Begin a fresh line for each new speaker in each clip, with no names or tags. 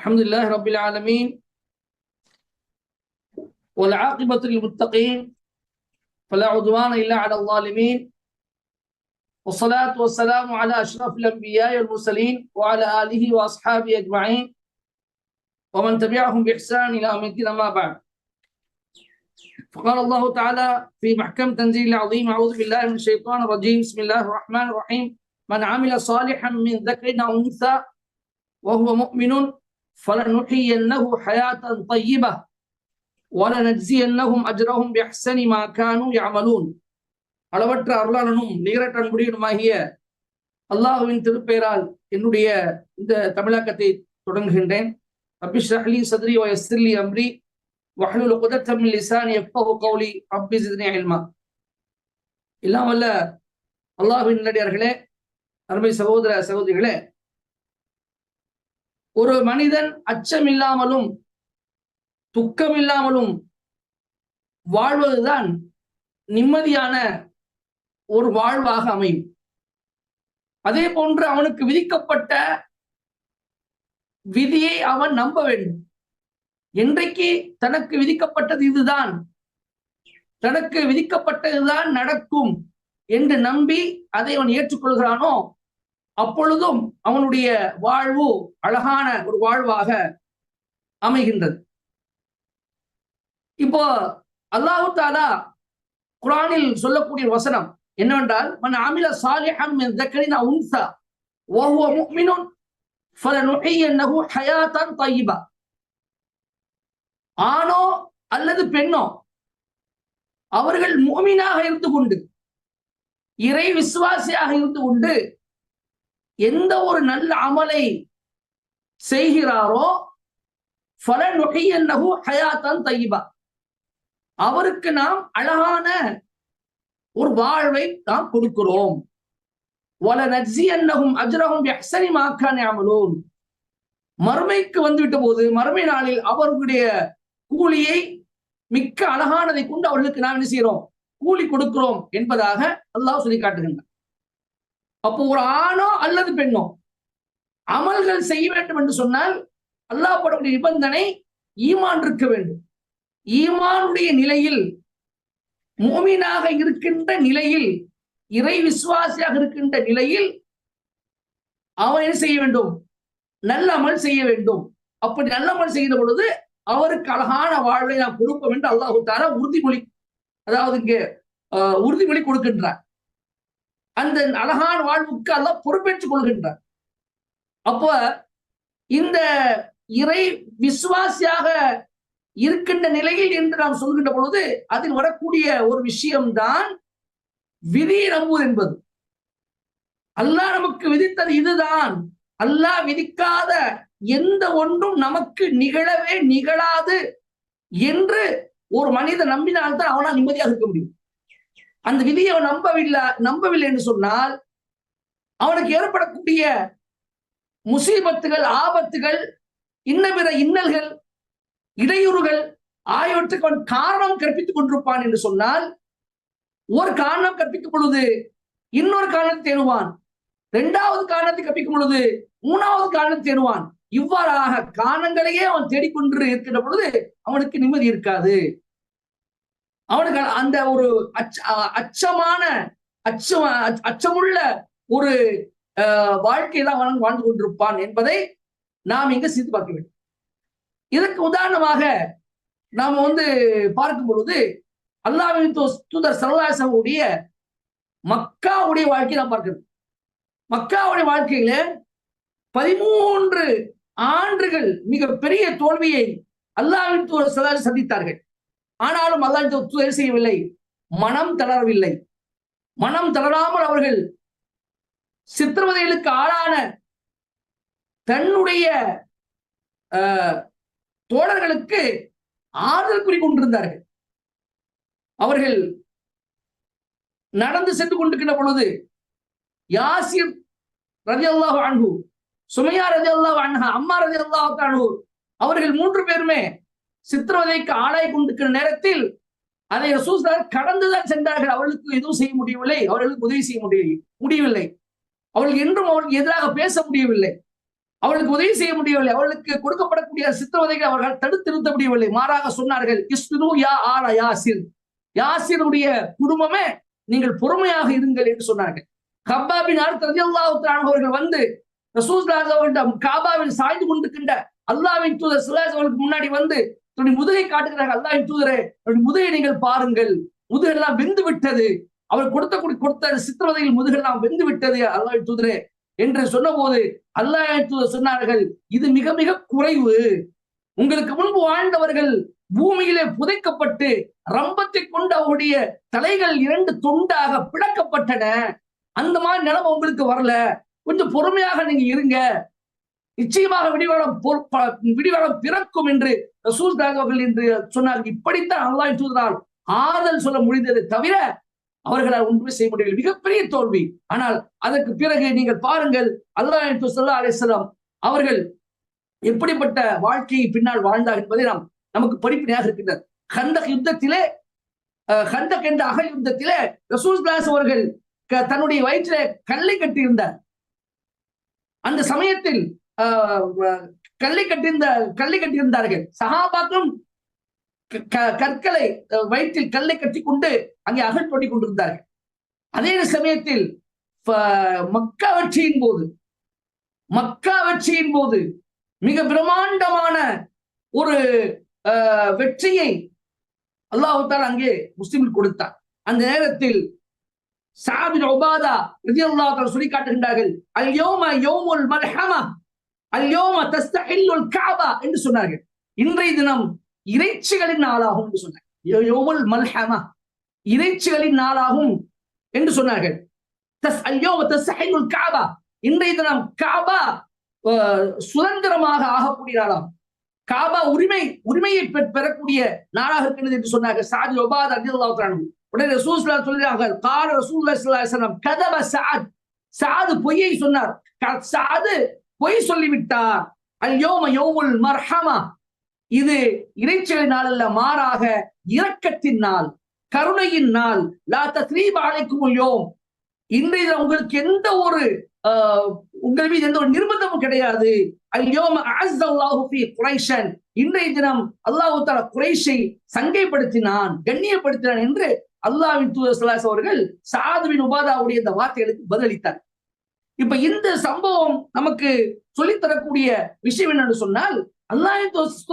الحمد لله رب العالمين. والعاقبة للمتقين فلا عدوان إلا على الظالمين. والصلاة والسلام على أشرف الأنبياء والمرسلين وعلى آله وأصحابه أجمعين. ومن تبعهم بإحسان إلى يوم الدين أما بعد. فقال الله تعالى في محكم تنزيل العظيم أعوذ بالله من الشيطان الرجيم. بسم الله الرحمن الرحيم. من عمل صالحا من ذكر أو أنثى وهو مؤمن فلنحيينه حياة طيبة ولنجزينهم أجرهم بأحسن ما كانوا يعملون அளவற்ற அருளாளனும் நிகரற்ற முடியுமாகிய அல்லாஹுவின் திருப்பெயரால் என்னுடைய இந்த தமிழாக்கத்தை தொடங்குகின்றேன் அபிஷ்ரஹ்லி சத்ரி வ யஸ்ரிலி அம்ரி வஹலுல் உக்தத்தம் மின் லிசானி யஃப்கஹு கௌலி ரப்பி ஜித்னி இல்மா எல்லாம் வல்ல அல்லாஹ்வின் நல்லடியார்களே அருமை சகோதர சகோதரிகளே ஒரு மனிதன் அச்சமில்லாமலும் துக்கமில்லாமலும் வாழ்வதுதான் நிம்மதியான ஒரு வாழ்வாக அமையும். அதே போன்று அவனுக்கு விதிக்கப்பட்ட விதியை அவன் நம்ப வேண்டும். என்றைக்கு தனக்கு விதிக்கப்பட்டது இதுதான்? தனக்கு விதிக்கப்பட்டதுதான் நடக்கும் என்று நம்பி அதை அவன் ஏற்றுக்கொள்கிறானோ அப்பொழுதும் அவனுடைய வாழ்வு அழகான ஒரு வாழ்வாக அமைகின்றது. இப்போ அல்லாஹு தாலா குரானில் சொல்லக்கூடிய வசனம் என்னவென்றால் மன் அமில சாலிஹன் மின் தக்கரின் உன்சா ஆணோ அல்லது பெண்ணோ அவர்கள் முகமீனாக இருந்து கொண்டு இறை விசுவாசியாக இருந்து கொண்டு எந்த ஒரு நல்ல அமலை செய்கிறாரோ பல ஃபலனுஹியன்னஹு ஹயாத்தான் தையிபா. அவருக்கு நாம் அழகான ஒரு வாழ்வை நாம் கொடுக்கிறோம். வல நஜ்சியன்னகும் அஜ்ரகும் எஹ்சனி மாக்கானே மறுமைக்கு வந்துவிட்ட போது மறுமை நாளில் அவர்களுடைய கூலியை மிக்க அழகானதை கொண்டு அவர்களுக்கு நாம் என்ன செய்கிறோம்? கூலி கொடுக்கிறோம் என்பதாக அல்லாஹ் சொல்லி காட்டுகின்றார் அப்போ ஒரு ஆணோ அல்லது பெண்ணோ? அமல்கள் செய்ய வேண்டும் என்று சொன்னால் அல்லாஹ் போடக்கூடிய நிபந்தனை ஈமான் இருக்க வேண்டும். ஈமானுடைய நிலையில் மோமீனாக இருக்கின்ற நிலையில் இறை விசுவாசியாக இருக்கின்ற நிலையில் அவன் என்ன செய்ய வேண்டும்? நல்ல அமல் செய்ய வேண்டும். அப்படி நல்ல அமல் செய்கிற பொழுது அவருக்கு அழகான வாழ்வை நாம் கொடுப்போம் என்று அல்லாஹு தாரா உறுதிமொழி அதாவது இங்கே உறுதிமொழி கொடுக்கின்றார். அந்த அழகான வாழ்வுக்கு அல்ல பொறுப்பேற்றுக் கொள்கின்றார் அப்ப இந்த இறை விசுவாசியாக இருக்கின்ற நிலையில் என்று நாம் சொல்கின்ற பொழுது அதில் வரக்கூடிய ஒரு விஷயம்தான் விதி நம்புவது என்பது. அல்லாஹ் நமக்கு விதித்தது இதுதான். அல்லாஹ் விதிக்காத எந்த ஒன்றும் நமக்கு நிகழவே நிகழாது என்று ஒரு மனிதன் நம்பினால்தான் அவனால் நிம்மதியாக இருக்க முடியும். அந்த விதியை அவன் நம்பவில்லை நம்பவில்லை என்று சொன்னால் அவனுக்கு ஏற்படக்கூடிய முசீபத்துகள் ஆபத்துகள் இன்ன பிற இன்னல்கள் இடையூறுகள் ஆகியவற்றுக்கு அவன் காரணம் கற்பித்துக் கொண்டிருப்பான் என்று சொன்னால் ஒரு காரணம் கற்பிக்கும் பொழுது இன்னொரு காரணத்தை தேடுவான். இரண்டாவது காரணத்தை கற்பிக்கும் பொழுது மூணாவது காரணத்தை தேடுவான். இவ்வாறாக காரணங்களையே அவன் தேடிக்கொண்டு இருக்கின்ற பொழுது அவனுக்கு நிம்மதி இருக்காது. அவனுக்கு அந்த ஒரு அச்ச அச்சமான அச்சம் அச்சமுள்ள ஒரு வாழ்க்கையை தான் அவன் வாழ்ந்து கொண்டிருப்பான் என்பதை நாம் இங்கு சிந்து பார்க்க வேண்டும். இதற்கு உதாரணமாக நாம வந்து பார்க்கும் பொழுது அல்லாவின் தூதர் சரதாசனுடைய மக்காவுடைய வாழ்க்கையை நாம் பார்க்கிறோம். மக்காவுடைய வாழ்க்கையில பதிமூன்று ஆண்டுகள் மிக பெரிய தோல்வியை அல்லாவின் தூதர் சரதாசன் சந்தித்தார்கள். ஆனாலும் அல்லாவின் தூதர் செய்யவில்லை? மனம் தளரவில்லை. மனம் தளராமல் அவர்கள் சித்திரவதைகளுக்கு ஆளான தன்னுடைய தோழர்களுக்கு ஆறுதல் குறி கொண்டிருந்தார்கள். அவர்கள் நடந்து சென்று கொண்டிருக்கின்ற பொழுது யாசிர் ரஜி அல்லாஹ் அன்பு சுமையா ரஜி அல்லாஹ் அன்ஹா அம்மா ரஜி அல்லாஹ் அன்பு அவர்கள் மூன்று பேருமே சித்திரவதைக்கு ஆளாய் கொண்டிருக்கிற நேரத்தில் அதை ரசூசார் கடந்துதான் சென்றார்கள். அவர்களுக்கு எதுவும் செய்ய முடியவில்லை. அவர்களுக்கு உதவி செய்ய முடியவில்லை முடியவில்லை. அவர்கள் என்றும் அவர்களுக்கு எதிராக பேச முடியவில்லை. அவர்களுக்கு உதவி செய்ய முடியவில்லை. அவர்களுக்கு கொடுக்கப்படக்கூடிய சித்திரவதைகளை அவர்கள் தடுத்து நிறுத்த முடியவில்லை. மாறாக சொன்னார்கள் இஸ்ரு யா ஆல யாசிர். யாசிருடைய குடும்பமே நீங்கள் பொறுமையாக இருங்கள் என்று சொன்னார்கள். கப்பாபின் அடுத்த அவர்கள் வந்து ரசூஸ் அவர்களிடம் காபாவில் சாய்ந்து கொண்டிருக்கின்ற அல்லாவின் தூதர் சிலாஸ் அவர்களுக்கு முன்னாடி வந்து தன்னுடைய முதுகை காட்டுகிறார்கள். அல்லாவின் தூதரே தன்னுடைய முதுகை நீங்கள் பாருங்கள். முதுகெல்லாம் வெந்து விட்டது. அவர் கொடுத்த கொடுத்த சித்திரவதையில் முதுகெல்லாம் வெந்து விட்டது அல்லாவின் தூதரே. என்று சொன்னபோது அல்லாஹ் தூதர் சொன்னார்கள் இது மிக மிக குறைவு. உங்களுக்கு முன்பு வாழ்ந்தவர்கள் பூமியிலே புதைக்கப்பட்டு ரம்பத்தை கொண்டு அவருடைய தலைகள் இரண்டு துண்டாக பிளக்கப்பட்டன. அந்த மாதிரி நிலைமை உங்களுக்கு வரல. கொஞ்சம் பொறுமையாக நீங்க இருங்க. நிச்சயமாக விடிவாளம் விடிவாளம் பிறக்கும் என்று ரசூல் அவர்கள் என்று சொன்னார்கள். இப்படித்தான் அல்லாஹ் தூதரால் ஆறுதல் சொல்ல முடிந்ததை தவிர அவர்களால் ஒன்றுமே செய்ய முடியவில்லை. மிகப்பெரிய தோல்வி. ஆனால் அதற்கு பிறகு நீங்கள் பாருங்கள் அல்லாஹ் சொல்லா அலிஸ்லாம் அவர்கள் எப்படிப்பட்ட வாழ்க்கையை பின்னால் வாழ்ந்தார் என்பதை நாம் நமக்கு படிப்பினையாக இருக்கின்றது. ஹந்தக் யுத்தத்திலே ஹந்தக் என்ற அக யுத்தத்திலே ரசூல் கிளாஸ் அவர்கள் தன்னுடைய வயிற்றிலே கல்லை கட்டியிருந்தார். அந்த சமயத்தில் கல்லை கட்டியிருந்த கல்லை கட்டியிருந்தார்கள். சகாபாக்கும் கற்களை வயிற்றில் கல்லை கட்டி கொண்டு அங்கே அகழ் பண்ணி கொண்டிருந்தார்கள். அதே சமயத்தில் மக்கா வெற்றியின் போது மக்கா வெற்றியின் போது மிக பிரம்மாண்டமான ஒரு வெற்றியை அல்லாஹால் அங்கே முஸ்லிமில் கொடுத்தார். அந்த நேரத்தில் சாபின் ஒபாதா சொல்லி காட்டுகின்றார்கள் அல் யோம யோமுல் மல்ஹமா அல்யோம தஸ்தஹில்லுல் காபா என்று சொன்னார்கள். இன்றைய தினம் இறைச்சிகளின் நாளாகும் என்று சொன்னார் யோமுல் மல்ஹமா. இறைச்சிகளின் நாளாகும் என்று சொன்னார்கள். தஸ் அல்யோம தஸ்தஹில்லுல் காபா. இன்றைய தினம் காபா சுதந்திரமாக ஆகக்கூடிய நாளாகும். காபா உரிமை உரிமையை பெறக்கூடிய நாளாக இருக்கிறது என்று சொன்னார்கள். சாதி ஒபாத் அல்லாஹ் உடனே ரசூல்லா சொல்கிறார்கள் கார ரசூல்லா கதவ சாத். சாது பொய்யை சொன்னார். சாது பொய் சொல்லிவிட்டார். அல்யோம யோமுல் மர்ஹமா. இது இறைச்சலை நாள் அல்ல மாறாக இரக்கத்தின் நாள் கருணையின் நாள். லா தத்ரீப அழைக்கும் யோம். இன்றைய உங்களுக்கு எந்த ஒரு உங்கள் மீது எந்த ஒரு நிர்பந்தமும் கிடையாது. குறைஷன் இன்றைய தினம் அல்லாஹு தாலா குறைஷை சங்கைப்படுத்தினான் கண்ணியப்படுத்தினான் என்று அல்லாவின் தூதர் சலாஸ் அவர்கள் சாதுவின் உபாதாவுடைய இந்த வார்த்தைகளுக்கு பதிலளித்தார். இப்ப இந்த சம்பவம் நமக்கு சொல்லித்தரக்கூடிய விஷயம் என்னன்னு சொன்னால் அல்லாஹ்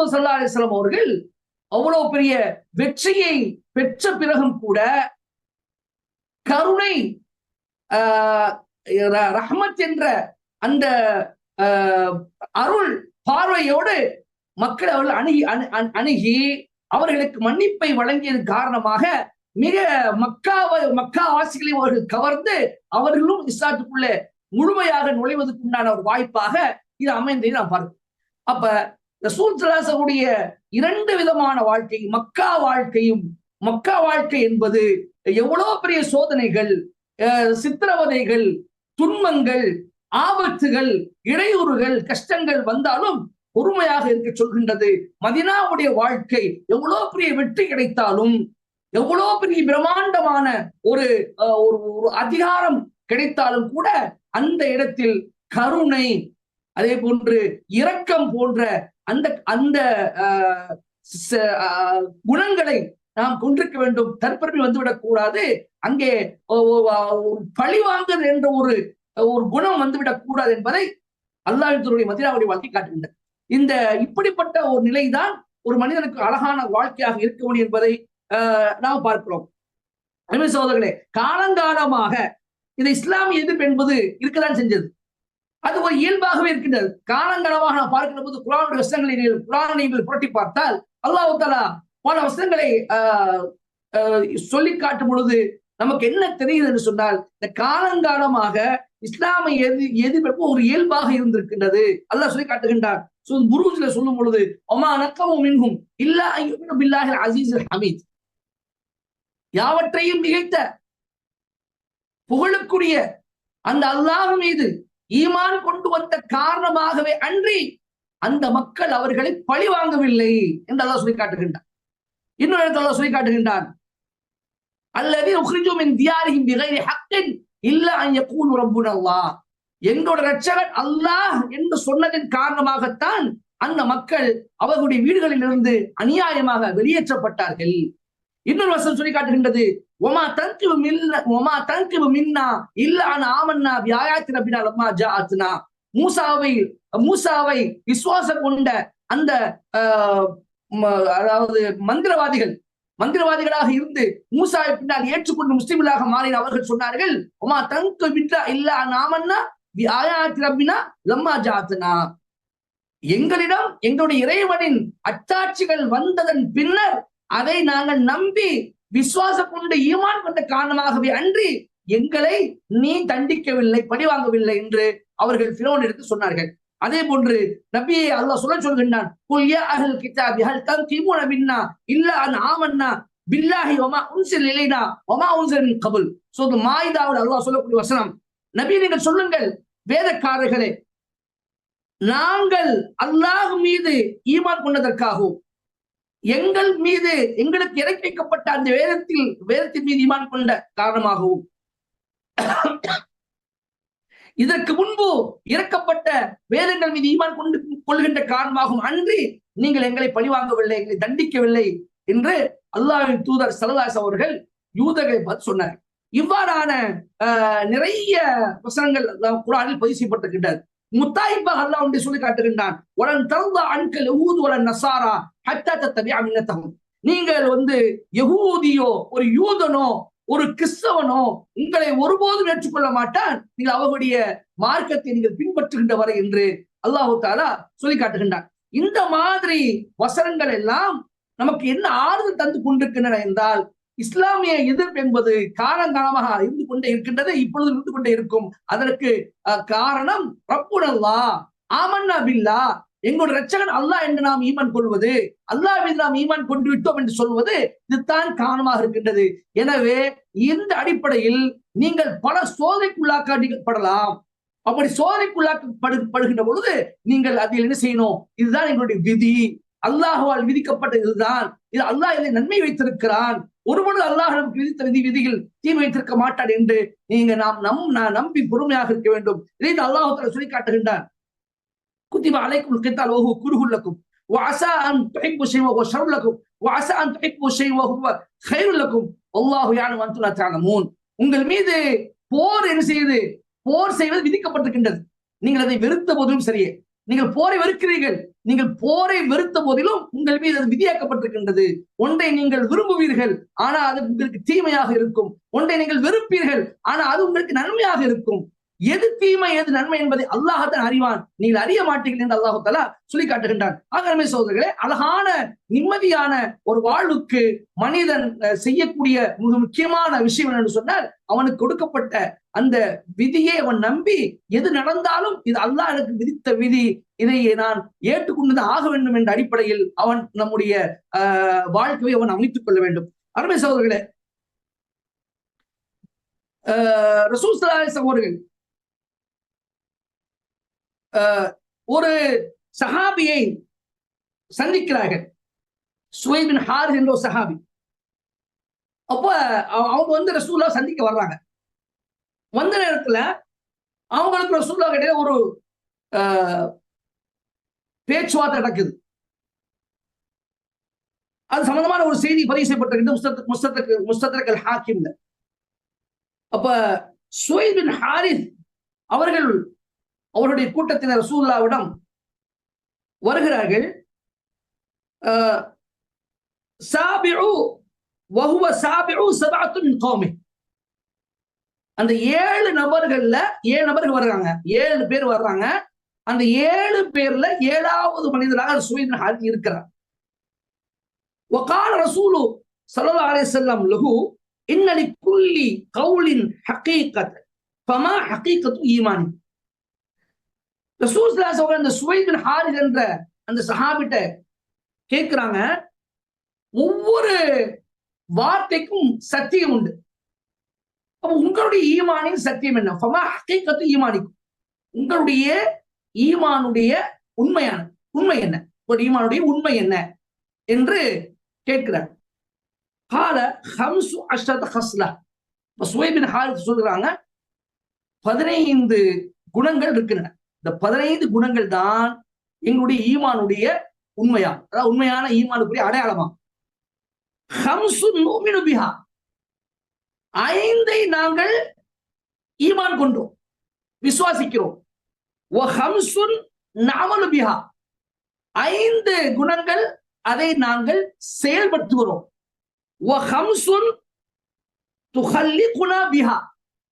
சல்லா அலிஸ்லாம் அவர்கள் அவ்வளவு பெரிய வெற்றியை பெற்ற பிறகும் கூட கருணை ரஹமத் என்ற அந்த அருள் பார்வையோடு மக்கள் அவர்கள் அணுகி அணுகி அவர்களுக்கு மன்னிப்பை வழங்கியது காரணமாக மிக மக்காவை மக்கா வாசிகளை அவர்கள் கவர்ந்து அவர்களும் இஸ்லாத்துக்குள்ளே முழுமையாக நுழைவதற்கு உண்டான ஒரு வாய்ப்பாக இது அமைந்ததை நாம் பார்க்கிறோம். அப்ப ரசூல் சலாசனுடைய இரண்டு விதமான வாழ்க்கை மக்கா வாழ்க்கையும் மக்கா வாழ்க்கை என்பது எவ்வளவு பெரிய சோதனைகள் சித்திரவதைகள் துன்பங்கள் ஆபத்துகள் இடையூறுகள் கஷ்டங்கள் வந்தாலும் பொறுமையாக இருக்க சொல்கின்றது. மதினாவுடைய வாழ்க்கை எவ்வளவு பெரிய வெற்றி கிடைத்தாலும் எவ்வளவு பெரிய பிரம்மாண்டமான ஒரு ஒரு அதிகாரம் கிடைத்தாலும் கூட அந்த இடத்தில் கருணை அதே போன்று இரக்கம் போன்ற அந்த அந்த குணங்களை நாம் கொண்டிருக்க வேண்டும். தற்பெருமை வந்துவிடக் கூடாது. அங்கே பழி என்ற ஒரு ஒரு குணம் வந்துவிடக் கூடாது என்பதை அல்லாஹினுடைய மதினாவுடைய வாழ்க்கை காட்டுகின்றது. இந்த இப்படிப்பட்ட ஒரு நிலைதான் ஒரு மனிதனுக்கு அழகான வாழ்க்கையாக இருக்க முடியும் என்பதை நாம் பார்க்கிறோம். அருமை சோதர்களே காலங்காலமாக இந்த இஸ்லாமிய எதிர்ப்பு என்பது இருக்கதான் செஞ்சது. அது ஒரு இயல்பாகவே இருக்கின்றது. காலங்காலமாக நாம் பார்க்கிற போது குரானுடைய வசனங்களை குரானை நீங்கள் புரட்டி பார்த்தால் அல்லாஹு தாலா பல வசனங்களை சொல்லி காட்டும் பொழுது நமக்கு என்ன தெரியுது என்று சொன்னால் இந்த காலங்காலமாக இஸ்லாமை எது எதிர்ப்பு ஒரு இயல்பாக இருந்திருக்கின்றது. அல்லாஹ் சொல்லி காட்டுகின்றார் புரூஜில சொல்லும் பொழுது ஒமா நக்கமும் மின்கும் இல்லா பில்லாஹி அசீஸ் ஹமீத். யாவற்றையும் நிகழ்த்த புகழுக்குரிய அந்த அல்லாஹ் மீது ஈமான் கொண்டு வந்த காரணமாகவே அன்றி அந்த மக்கள் அவர்களை பழி வாங்கவில்லை என்று அல்லாஹ் சொல்லி காட்டுகின்றார் இன்னொரு இடத்துல சொல்லி காட்டுகின்றான். அல்லது உஹ்ரிஜு தியாரிஹிம் பிகைரி ஹக்கின் இல்ல அன் யகூலு ரப்புனா அல்லாஹ். எங்களோட ரட்சகன் அல்லாஹ் என்று சொன்னதின் காரணமாகத்தான் அந்த மக்கள் அவர்களுடைய வீடுகளில் இருந்து அநியாயமாக வெளியேற்றப்பட்டார்கள். இன்னொரு வசனம் சொல்லி காட்டுகின்றது. ஒமா தங்கிவு மில்ல ஒமா தங்கிவு மின்னா இல்ல ஆமன்னா வியாயாத்தி ரபினா லம்மா ஜாத்னா மூசாவை மூசாவை விசுவாசம் கொண்ட அந்த அதாவது மந்திரவாதிகள் மந்திரவாதிகளாக இருந்து மூசாவை பின்னால் ஏற்றுக்கொண்டு முஸ்லிம்களாக மாறின அவர்கள் சொன்னார்கள் ஒமா தங்கு விட்டா இல்ல நாமன்னா வியாயாத்தி ரபினா லம்மா ஜாத்னா எங்களிடம் எங்களுடைய இறைவனின் அச்சாட்சிகள் வந்ததன் பின்னர் அதை நாங்கள் நம்பி விசுவாசம் கொண்டு ஈமான் கொண்ட காரணமாகவே அன்றி எங்களை நீ தண்டிக்கவில்லை பழிவாங்கவில்லை என்று அவர்கள் பிரோன் எடுத்து சொன்னார்கள். அதே போன்று நபியை அல்லாஹ் சொல்ல சொல்கின்றான் கிதாபி ஹல் தன்கிமுன பின்னா இல்ல அன் ஆமன்னா பில்லாஹி வமா உன்சில் இலைனா வமா உன்சில் கபுல். சோ மாயிதாவில் அல்லாஹ் சொல்லக்கூடிய வசனம் நபி நீங்கள் சொல்லுங்கள் வேதக்காரர்களே நாங்கள் அல்லாஹ் மீது ஈமான் கொண்டதற்காகவும் எங்கள் மீது எங்களுக்கு இறக்கி வைக்கப்பட்ட அந்த வேதத்தில் வேதத்தின் மீது ஈமான் கொண்ட காரணமாகவும். இதற்கு முன்பு இறக்கப்பட்ட வேதங்கள் மீது ஈமான் கொண்டு கொள்கின்ற காரணமாகும் அன்றி நீங்கள் எங்களை பழிவாங்கவில்லை எங்களை தண்டிக்கவில்லை என்று அல்லாவின் தூதர் சரதாஸ் அவர்கள் யூதர்களை பார்த்து சொன்னார் இவ்வாறான நிறைய வசனங்கள் குரானில் பதிவு செய்யப்பட்டிருக்கின்றது. முத்தாயிப்பாக அல்லா ஒன்றை சொல்லி காட்டுகின்றான். உடன் தந்த அண்கள் ஊது உடன் நசாரா ஹத்தா தத்தவி அமினத்தகும் நீங்கள் வந்து எகூதியோ ஒரு யூதனோ ஒரு கிறிஸ்தவனோ உங்களை ஒருபோதும் ஏற்றுக்கொள்ள மாட்டான். நீங்கள் அவர்களுடைய மார்க்கத்தை நீங்கள் பின்பற்றுகின்ற வரை என்று அல்லாஹு தாலா சொல்லி காட்டுகின்றான். இந்த மாதிரி வசனங்கள் எல்லாம் நமக்கு என்ன ஆறுதல் தந்து கொண்டிருக்கின்றன என்றால் இஸ்லாமிய எதிர்ப்பு என்பது காலங்காலமாக இருந்து கொண்டே இருக்கின்றது இப்பொழுது இருந்து கொண்டே இருக்கும். அதற்கு காரணம் ரப்புடல்லா ஆமன்னா பில்லா. எங்களுடைய ரச்சகன் அல்லாஹ் என்று நாம் ஈமான் கொள்வது அல்லாஹ் மீது நாம் ஈமான் கொண்டு விட்டோம் என்று சொல்வது இதுதான் காரணமாக இருக்கின்றது. எனவே இந்த அடிப்படையில் நீங்கள் பல சோதனைக்குள்ளாக்கப்படலாம். அப்படி சோதனைக்குள்ளாக்கப்படுகின்ற பொழுது நீங்கள் அதில் என்ன செய்யணும்? இதுதான் எங்களுடைய விதி. அல்லாஹுவால் விதிக்கப்பட்ட இதுதான். இது அல்லாஹ் இதை நன்மை வைத்திருக்கிறான். ஒருவனு அல்லாஹிடம் விதித்த விதி விதியில் தீ வைத்திருக்க மாட்டான் என்று நீங்க நாம் நம் நான் நம்பி பொறுமையாக இருக்க வேண்டும். இதை அல்லாஹத்தில் சொல்லி காட்டுகின்றான் குத்திபா அலைக்கும் கித்தால் ஓஹு குறுகுள்ளக்கும் வாசா அன் துடைப்பு செய்வோ ஓ ஷருளக்கும் வாசா அன் துடைப்பு செய்வோம் ஹைருள்ளக்கும் அல்லாஹு யானு வந்துலா தானமூன் உங்கள் மீது போர் என்ன செய்யுது? போர் செய்வது விதிக்கப்பட்டிருக்கின்றது. நீங்கள் அதை வெறுத்த போதும் சரியே. நீங்கள் போரை வெறுக்கிறீர்கள். நீங்கள் போரை வெறுத்த போதிலும் உங்கள் மீது அது விதியாக்கப்பட்டிருக்கின்றது. ஒன்றை நீங்கள் விரும்புவீர்கள் ஆனா அது உங்களுக்கு தீமையாக இருக்கும். ஒன்றை நீங்கள் வெறுப்பீர்கள் ஆனா அது உங்களுக்கு நன்மையாக இருக்கும். எது தீமை எது நன்மை என்பதை அல்லாஹத்தான் அறிவான். நீங்கள் அறிய மாட்டீர்கள் என்று அல்லாஹு தலா சொல்லி காட்டுகின்றான் ஆகவே சோதர்களே அழகான நிம்மதியான ஒரு வாழ்வுக்கு மனிதன் செய்யக்கூடிய மிக முக்கியமான விஷயம் என்று சொன்னால் அவனுக்கு கொடுக்கப்பட்ட அந்த விதியை அவன் நம்பி எது நடந்தாலும் இது அல்லாஹ் எனக்கு விதித்த விதி. இதை நான் ஏற்றுக்கொண்டு ஆக வேண்டும் என்ற அடிப்படையில் அவன் நம்முடைய வாழ்க்கையை அவன் அமைத்துக் கொள்ள வேண்டும். அருமை சகோதரர்களே ரசூல் அவர்கள் ஒரு சஹாபியை சந்திக்கிறார்கள். சுவைபின் ஹார் என்ற ஒரு சஹாபி. அப்போ அவங்க வந்து ரசூலா சந்திக்க வர்றாங்க. வந்த நேரத்துல அவங்களுக்கு ரசூலா கிட்ட ஒரு பேச்சுவார்த்தை நடக்குது. அது சம்பந்தமான ஒரு செய்தி பதிவு செய்யப்பட்டிருக்கு முஸ்தத்துக்கு முஸ்தத்திரக்கல் ஹாக்கிம்ல அப்ப சுவைபின் ஹாரிஸ் அவர்கள் அவருடைய கூட்டத்தினர் ரசூல்லாவிடம் வருகிறார்கள். அந்த ஏழு நபர்கள்ல ஏழு நபர்கள் வர்றாங்க. ஏழு பேர் வர்றாங்க. அந்த ஏழு பேர்ல ஏழாவது மனிதராக ரசூலின் ஹாஜி இருக்கிறார். வகால் ரசூலு சல்லா அலே செல்லம் லகு இன்னலி குல்லி கவுலின் ஹக்கீகத் பமா ஹக்கீகத்து ஈமானி சூஸ்லா சவுல் அந்த சுவைபின் ஹாரிஸ் என்ற அந்த சஹாபிட்ட கேட்கிறாங்க. ஒவ்வொரு வார்த்தைக்கும் சத்தியம் உண்டு. அப்போ உங்களுடைய ஈமானின் சத்தியம் என்ன? ஹக்கீக்கத்து ஈமானிக்கும். உங்களுடைய ஈமானுடைய உண்மையான உண்மை என்ன? ஒரு ஈமானுடைய உண்மை என்ன? என்று கேட்கிறார். கால ஹம்சு அஷ்டத் ஹஸ்லா. இப்போ சுவைபின் ஹாரிஸ் சொல்கிறாங்க பதினைந்து குணங்கள் இருக்கின்றன. இந்த பதினைந்து குணங்கள் தான் எங்களுடைய ஈமானுடைய உண்மையா? அதாவது உண்மையான ஈமானுக்குரிய அடையாளமா? பிஹா. ஐந்தை நாங்கள் ஈமான் கொண்டோம் விசுவாசிக்கிறோம். ஹம்சுன் பிஹா. ஐந்து குணங்கள் அதை நாங்கள் செயல்படுத்துகிறோம். ஒ ஹம்சுன் துஹல்லி குணா பிஹா.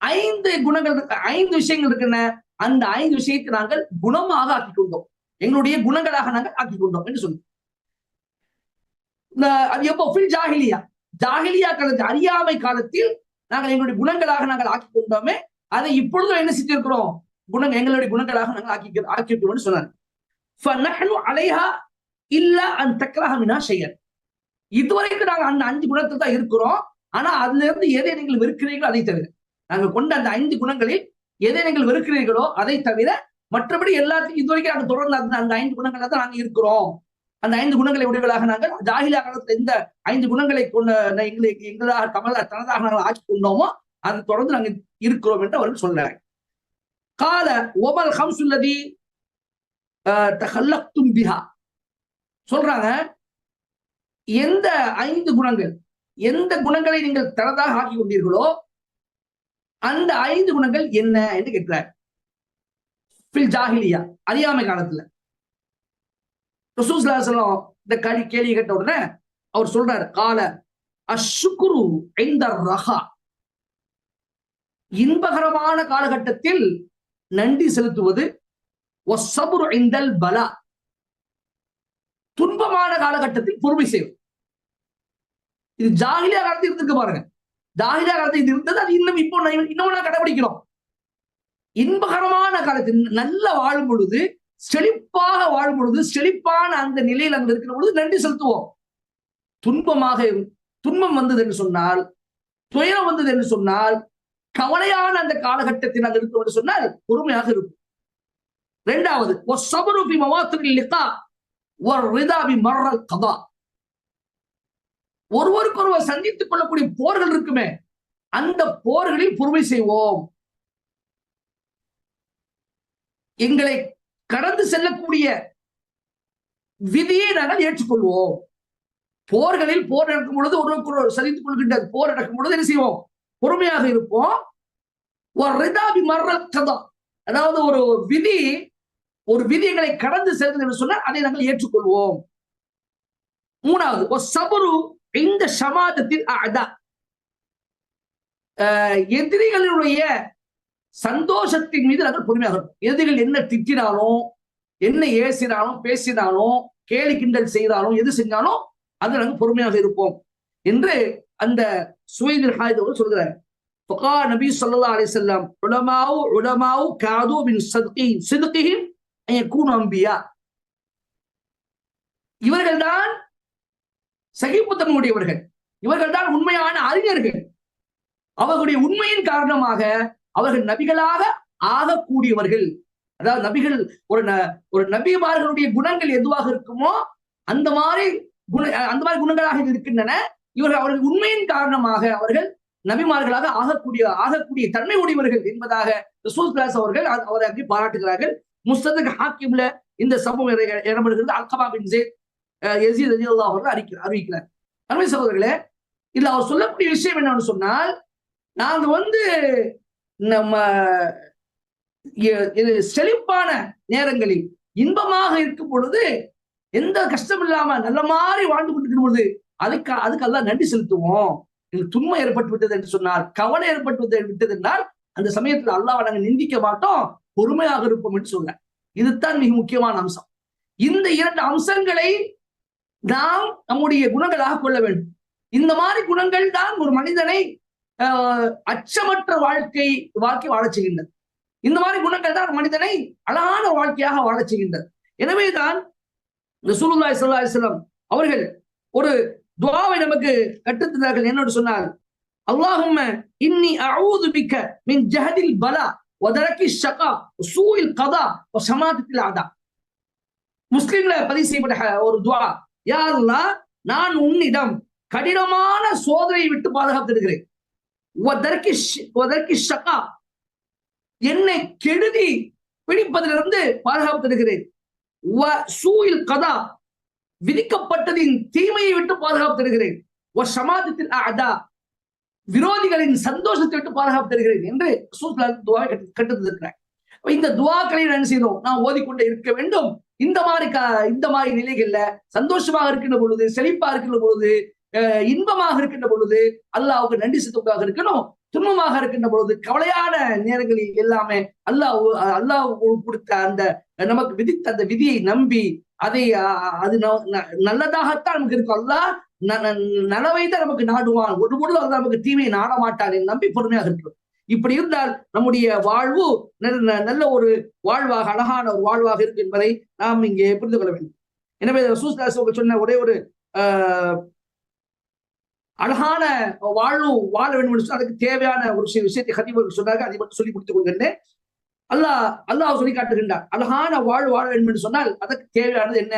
ஐந்து குணங்கள் ஐந்து விஷயங்கள் இருக்குன்னு அந்த ஐந்து விஷயத்தை நாங்கள் குணமாக ஆக்கிக் கொண்டோம். எங்களுடைய குணங்களாக நாங்கள் ஆக்கி கொண்டோம் என்று சொல்லி. அது எப்போ? ஃபில் ஜாகிலியா ஜாகிலியா காலத்தில் அறியாமை காலத்தில் நாங்கள் எங்களுடைய குணங்களாக நாங்கள் ஆக்கிக் கொண்டோமே அதை இப்பொழுதும் என்ன செஞ்சிருக்கிறோம்? குணங்கள் எங்களுடைய குணங்களாக நாங்கள் ஆக்கி ஆக்கிக்கிறோம்னு சொன்னார். அலைஹா இல்ல அந்த தக்கராக செய்யர் இதுவரைக்கும் நாங்கள் அந்த அஞ்சு குணத்தை தான் இருக்கிறோம். ஆனா அதுல இருந்து எதை நீங்கள் வெறுக்கிறீர்களோ அதை தவிர. நாங்கள் கொண்ட அந்த ஐந்து குணங்களில் எதை நீங்கள் வெறுக்கிறீர்களோ அதை தவிர மற்றபடி எல்லாத்தையும் இதுவரைக்கும் நாங்கள் தொடர்ந்து அந்த அந்த ஐந்து குணங்களை தான் நாங்கள் இருக்கிறோம். அந்த ஐந்து குணங்களை உடையவர்களாக நாங்கள் ஜாகிலா காலத்துல எந்த ஐந்து குணங்களை கொண்ட எங்களை எங்களாக தமிழ தனதாக நாங்கள் ஆக்கி கொண்டோமோ அதை தொடர்ந்து நாங்கள் இருக்கிறோம் என்று அவர்கள் சொல்றாங்க கால ஒமல் ஹம்சுல்லதி தஹல்லக்தும் பிஹா. சொல்றாங்க எந்த ஐந்து குணங்கள் எந்த குணங்களை நீங்கள் தனதாக ஆக்கி கொண்டீர்களோ அந்த ஐந்து குணங்கள் என்ன என்று கேட்கிறார். ஜாகிலியா அறியாமை காலத்துல. ரசூஸ்லாசலம் இந்த கலி கேள்வி கேட்ட உடனே அவர் சொல்றாரு கால அஷுக்குரு ஐந்த ரஹா. இன்பகரமான காலகட்டத்தில் நன்றி செலுத்துவது ஒசபுரு ஐந்தல் பலா. துன்பமான காலகட்டத்தில் பொறுமை செய்வது. இது ஜாகிலியா காலத்தில் இருந்திருக்கு பாருங்க. தாகிதா காலத்தில் இது இருந்தது அது இன்னும் இப்போ இன்னும் கடைபிடிக்கிறோம். இன்பகரமான காலத்தில் நல்ல வாழும் பொழுது செழிப்பாக வாழும் பொழுது செழிப்பான அந்த நிலையில் அங்க இருக்கிற பொழுது நன்றி செலுத்துவோம். துன்பமாக துன்பம் வந்தது என்று சொன்னால் துயரம் வந்தது என்று சொன்னால் கவலையான அந்த காலகட்டத்தில் அங்க இருக்கும் என்று சொன்னால் பொறுமையாக இருக்கும் இரண்டாவது மரல் கதா ஒருவருக்கொருவர் சந்தித்துக் கொள்ளக்கூடிய போர்கள் இருக்குமே அந்த போர்களில் பொறுமை செய்வோம். எங்களை கடந்து செல்லக்கூடிய விதியை நாங்கள் ஏற்றுக்கொள்வோம். போர்களில் போர் நடக்கும் பொழுது ஒருவருக்கு சந்தித்துக் கொள்கின்ற போர் நடக்கும் பொழுது என்ன செய்வோம்? பொறுமையாக இருப்போம். ஒரு ரிதாபி மர்ரல் கதா அதாவது ஒரு விதி ஒரு விதி எங்களை கடந்து செல்கிறது என்று சொன்னால் அதை நாங்கள் ஏற்றுக்கொள்வோம். மூணாவது ஒரு சபரு இந்த சமாதத்தின் அதா எதிரிகளுடைய சந்தோஷத்தின் மீது நாங்கள் பொறுமையாக இருக்கும். எதிரிகள் என்ன திட்டினாலும் என்ன ஏசினாலும் பேசினாலும் கேலி கிண்டல் செய்தாலும் எது செஞ்சாலும் அது நாங்கள் பொறுமையாக இருப்போம் என்று அந்த சுவைதில் ஹாயுதவர் சொல்கிறார். ஃபகா நபி சொல்லா அலி செல்லம் உலமாவு உலமாவு காது பின் சதுகி கூணு அம்பியா. இவர்கள்தான் சகிப்புத்தன்மையுடையவர்கள். இவர்கள் தான் உண்மையான அறிஞர்கள். அவர்களுடைய உண்மையின் காரணமாக அவர்கள் நபிகளாக ஆகக்கூடியவர்கள். அதாவது நபிகள் ஒரு ஒரு நபிமார்களுடைய குணங்கள் எதுவாக இருக்குமோ அந்த மாதிரி குண அந்த மாதிரி குணங்களாக இருக்கின்றன. இவர்கள் அவர்கள் உண்மையின் காரணமாக அவர்கள் நபிமார்களாக ஆகக்கூடிய ஆகக்கூடிய தன்மை உடையவர்கள் என்பதாக ரசூல் கிளாஸ் அவர்கள் அவரை அங்கே பாராட்டுகிறார்கள். முஸ்தக் ஹாக்கிம்ல இந்த சம்பவம் இடம்பெறுகிறது அல்கபா பின் ஜேத் எசீத் அலி அல்லா அவர்கள் அறிக்க அறிவிக்கிறார் அருமை சகோதரர்களே இதுல அவர் சொல்லக்கூடிய விஷயம் என்னன்னு சொன்னால் நாங்க வந்து நம்ம செழிப்பான நேரங்களில் இன்பமாக இருக்கும் பொழுது எந்த கஷ்டம் இல்லாம நல்ல மாதிரி வாழ்ந்து கொண்டிருக்கும் பொழுது அதுக்கு அதுக்கெல்லாம் நன்றி செலுத்துவோம். துன்பம் ஏற்பட்டு விட்டது என்று சொன்னால் கவலை ஏற்பட்டு விட்டது என்றால் அந்த சமயத்துல அல்லாஹ் நாங்கள் நிந்திக்க மாட்டோம் பொறுமையாக இருப்போம் என்று சொல்ல இதுதான் மிக முக்கியமான அம்சம். இந்த இரண்டு அம்சங்களை நாம் நம்முடைய குணங்களாக கொள்ள வேண்டும். இந்த மாதிரி குணங்கள் தான் ஒரு மனிதனை அச்சமற்ற வாழ்க்கை வாழ்க்கை வாழச் செய்கின்றது. இந்த மாதிரி குணங்கள் தான் மனிதனை அழகான வாழ்க்கையாக வாழச் செய்கின்றது. எனவேதான் ரசூலுல்லாய் சல்லா அலிஸ்லாம் அவர்கள் ஒரு துவாவை நமக்கு கற்றுத்தந்தார்கள். என்னோடு சொன்னார் அல்லாஹும் இன்னி அவுது பிக்க மின் ஜஹதில் பலா வதரக்கி ஷகா சூயில் கதா சமாதத்தில் ஆதா. முஸ்லிம்ல பதிவு செய்யப்பட்ட ஒரு துவா. யாருல்லா நான் உன்னிடம் கடினமான சோதனையை விட்டு பாதுகாத்திருக்கிறேன் என்னை கெடுதி பிடிப்பதிலிருந்து பாதுகாப்பு தருகிறேன் சூயில் கதா. விதிக்கப்பட்டதின் தீமையை விட்டு பாதுகாப்பு தருகிறேன் வ அதா விரோதிகளின் சந்தோஷத்தை விட்டு பாதுகாப்பு தருகிறேன் என்று ரசூலுல்லாஹ் துவாவை கட்டு கட்டுத்திருக்கிறார் இந்த துவாக்களை என்ன செய்யணும் நான் ஓதிக்கொண்டே இருக்க வேண்டும். இந்த மாதிரி க இந்த மாதிரி நிலைகள்ல சந்தோஷமாக இருக்கின்ற பொழுது செழிப்பா இருக்கின்ற பொழுது அஹ் இன்பமாக இருக்கின்ற பொழுது அல்லாவுக்கு நன்றி செலுத்துவதாக இருக்கணும். துன்பமாக இருக்கின்ற பொழுது கவலையான நேரங்களில் எல்லாமே அல்லாஹ் அல்லாஹ் கொடுத்த அந்த நமக்கு விதித்த அந்த விதியை நம்பி அதை அது ந- ந- நல்லதாகத்தான் நமக்கு இருக்கும். அல்லாஹ் ந- ந- நலவை தான் நமக்கு நாடுவான். ஒரு பொழுது அல்லாஹ் நமக்கு தீமையை நாட மாட்டான் நம்பி பொறுமையாக இருக்கிறோம் இப்படி இருந்தால் நம்முடைய வாழ்வு நல்ல நல்ல ஒரு வாழ்வாக அழகான ஒரு வாழ்வாக இருக்கு என்பதை நாம் இங்கே புரிந்து கொள்ள வேண்டும். எனவே ரசூஸ்தாஸ் சொன்ன ஒரே ஒரு ஆஹ், அழகான வாழ்வு வாழ வேண்டும் என்று அதுக்கு தேவையான ஒரு சில விஷயத்தை ஹதீபர்கள் சொன்னாங்க அதை மட்டும் சொல்லி முடித்துக் கொள்கின்றேன். அல்லாஹ் அல்லாஹ் சொல்லி காட்டுகின்றார் அழகான வாழ் வாழ வேண்டும் என்று சொன்னால் அதற்கு தேவையானது என்ன?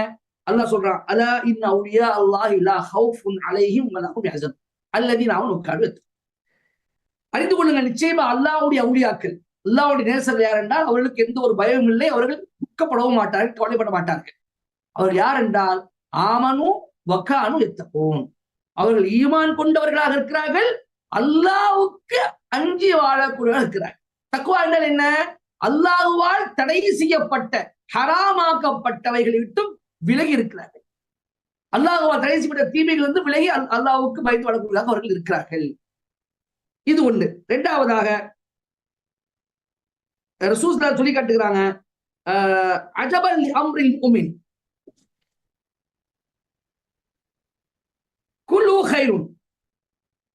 அல்லாஹ் சொல்றான் அலா இன் அவுலியா அல்லாஹ் இல்லா ஹவுஃபுன் அலைஹிம் வலஹும் யஹ்சன் அல்லதீன அவன் உட்கார்ந்து அறிந்து கொள்ளுங்கள். நிச்சயமா அல்லாவுடைய அவுளியாக்கள். அல்லாவுடைய நேசர் யார் என்றால் அவர்களுக்கு எந்த ஒரு பயமும் இல்லை. அவர்கள் துக்கப்படவும் மாட்டார்கள் கவலைப்பட மாட்டார்கள். அவர்கள் யார் என்றால் ஆமனும் வக்கானும் எத்தப்போம் அவர்கள் ஈமான் கொண்டவர்களாக இருக்கிறார்கள். அல்லாவுக்கு அஞ்சி வாழக்கூடியவர்கள் இருக்கிறார்கள். தக்குவா என்றால் என்ன? அல்லாஹுவால் தடை செய்யப்பட்ட ஹராமாக்கப்பட்டவைகளை விட்டும் விலகி இருக்கிறார்கள். அல்லாஹுவால் தடை செய்யப்பட்ட தீமைகள் வந்து விலகி அல்லாஹுக்கு பயந்து வாழக்கூடியதாக அவர்கள் இருக்கிறார்கள். இது ஒண்ணு. ரெண்டாவதாக ரசூஸ்லா சொல்லி காட்டுகிறாங்க அஜபல் அம்ரில் உமின் குல்லு ஹைரும்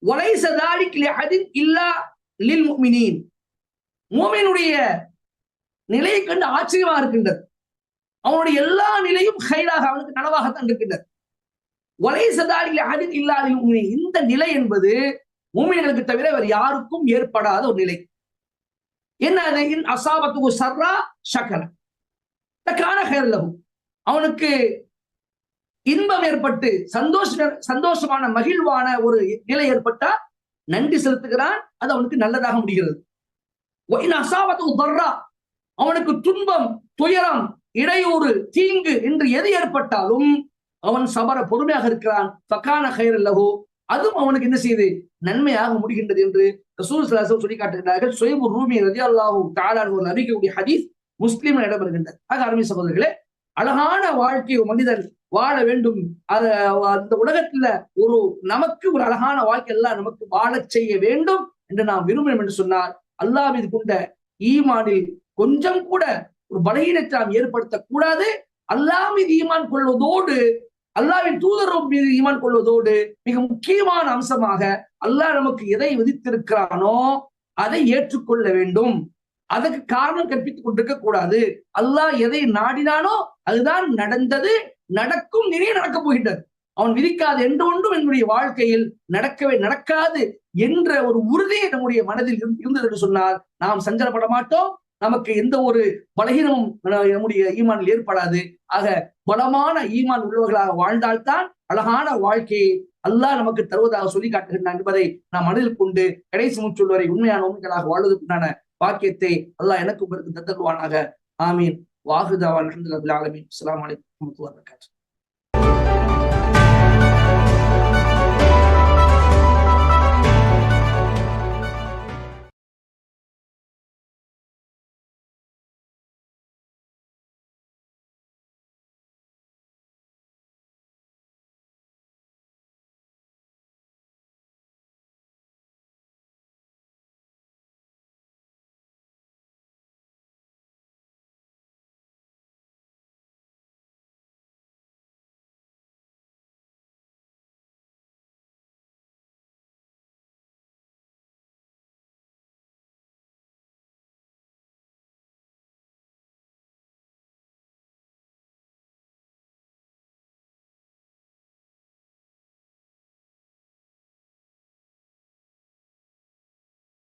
வலைச தாலிக் லிஅஹதின் இல்லா லில் முஃமினீன் மூமினுடைய நிலையை கண்டு ஆச்சரியமாக இருக்கின்றது. அவனுடைய எல்லா நிலையும் ஹைராக அவனுக்கு நனவாகத்தான் இருக்கின்றது. வலைச தாலிக் லிஅஹதின் இல்லா லில் முஃமினீன் இந்த நிலை என்பது மூமியர்களுக்கு தவிர வேறு யாருக்கும் ஏற்படாத ஒரு நிலை. என்ன இன் அசாபத்துக்கு சர்ரா சக்கர கான ஹேர்லகும் அவனுக்கு இன்பம் ஏற்பட்டு சந்தோஷ சந்தோஷமான மகிழ்வான ஒரு நிலை ஏற்பட்டா நன்றி செலுத்துகிறான். அது அவனுக்கு நல்லதாக முடிகிறது. அவனுக்கு துன்பம் துயரம் இடையூறு தீங்கு என்று எது ஏற்பட்டாலும் அவன் சபர பொறுமையாக இருக்கிறான். பக்கான கயிறு லஹு அதுவும் அவனுக்கு என்ன செய்யுது? நன்மையாக முடிகின்றது என்று ரசூல் சலாசம் சொல்லி காட்டுகிறார்கள் சுயபு ரூமி ரதி அல்லாஹூ தாலான் ஒரு நபிக்கக்கூடிய ஹதீஸ் முஸ்லீம் இடம்பெறுகின்றது. ஆக அருமை சகோதரர்களே அழகான வாழ்க்கை ஒரு மனிதன் வாழ வேண்டும். அத அந்த உலகத்துல ஒரு நமக்கு ஒரு அழகான வாழ்க்கை எல்லாம் நமக்கு வாழச் செய்ய வேண்டும் என்று நாம் விரும்பணும் என்று சொன்னால் அல்லாஹ் மீது கொண்ட ஈமானில் கொஞ்சம் கூட ஒரு பலகீனத்தை நாம் ஏற்படுத்தக்கூடாது. அல்லாஹ் மீது ஈமான் கொள்வதோடு அல்லாவின் தூதரும் மீது ஈமான் கொள்வதோடு மிக முக்கியமான அம்சமாக அல்லாஹ் நமக்கு எதை விதித்திருக்கிறானோ அதை ஏற்றுக்கொள்ள வேண்டும். அதற்கு காரணம் கற்பித்துக் கொண்டிருக்க கூடாது. அல்லாஹ் எதை நாடினானோ அதுதான் நடந்தது நடக்கும் நிறைய நடக்கப் போகின்றது. அவன் விதிக்காது என்று ஒன்றும் என்னுடைய வாழ்க்கையில் நடக்கவே நடக்காது என்ற ஒரு உறுதியை நம்முடைய மனதில் இருந்து- இருந்தது என்று சொன்னால் நாம் சஞ்சலப்பட மாட்டோம். நமக்கு எந்த ஒரு பலகீனமும் நம்முடைய ஈமானில் ஏற்படாது. ஆக பலமான ஈமான் உள்ளவர்களாக வாழ்ந்தால்தான் அழகான வாழ்க்கையை அல்லாஹ் நமக்கு தருவதாக சொல்லி காட்டுகின்றான் என்பதை நாம் மனதில் கொண்டு கடைசி முற்றுள் வரை உண்மையான உண்மைகளாக வாழ்வதற்குண்டான பாக்கியத்தை அல்லாஹ் எனக்கு உங்களுக்கு தந்தருவானாக. ஆமீன். வாகுதாவான் அலமதுல்லாஹில் ஆலமீன். அஸ்ஸலாமு அலைக்கும் வரஹ்மத்துல்லாஹி